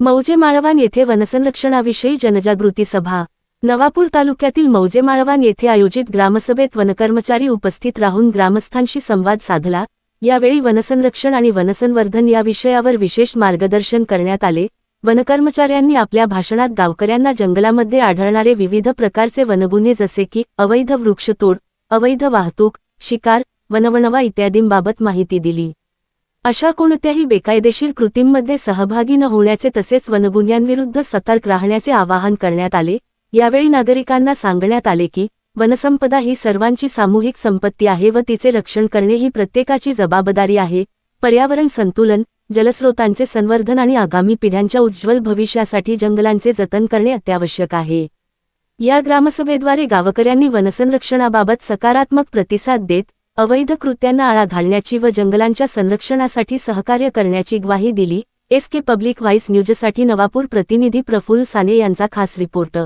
मौजे माळवान येथे वनसंरक्षणाविषयी जनजागृती सभा. नवापूर तालुक्यातील मौजे माळवान येथे आयोजित ग्रामसभेत वनकर्मचारी उपस्थित राहून ग्रामस्थांशी संवाद साधला. यावेळी वनसंरक्षण आणि वनसंवर्धन या विषयावर विशेष मार्गदर्शन करण्यात आले. वनकर्मचाऱ्यांनी आपल्या भाषणात गावकऱ्यांना जंगलामध्ये आढळणारे विविध प्रकारचे वनगुन्हे जसे की अवैध वृक्षतोड अवैध वाहतूक शिकार वनवणवा इत्यादींबाबत माहिती दिली. अशा कोणत्याही बेकायदेशीर कृतींमध्ये सहभागी न होण्याचे तसेच वनगुन्ह्यांविरुद्ध सतर्क राहण्याचे आवाहन करण्यात आले. यावेळी नागरिकांना सांगण्यात आले की वनसंपदा ही सर्वांची सामूहिक संपत्ती आहे व तिचे रक्षण करणे ही प्रत्येकाची जबाबदारी आहे. पर्यावरण संतुलन जलस्रोतांचे संवर्धन आणि आगामी पिढ्यांच्या उज्ज्वल भविष्यासाठी जंगलांचे जतन करणे अत्यावश्यक आहे. या ग्रामसभेद्वारे गावकऱ्यांनी वनसंरक्षणाबाबत सकारात्मक प्रतिसाद देत अवैध कृत्यांना आळा घालण्याची व जंगलांच्या संरक्षणासाठी सहकार्य करण्याची ग्वाही दिली. एस के पब्लिक व्हाईस न्यूजसाठी नवापूर प्रतिनिधी प्रफुल्ल साने यांचा खास रिपोर्ट.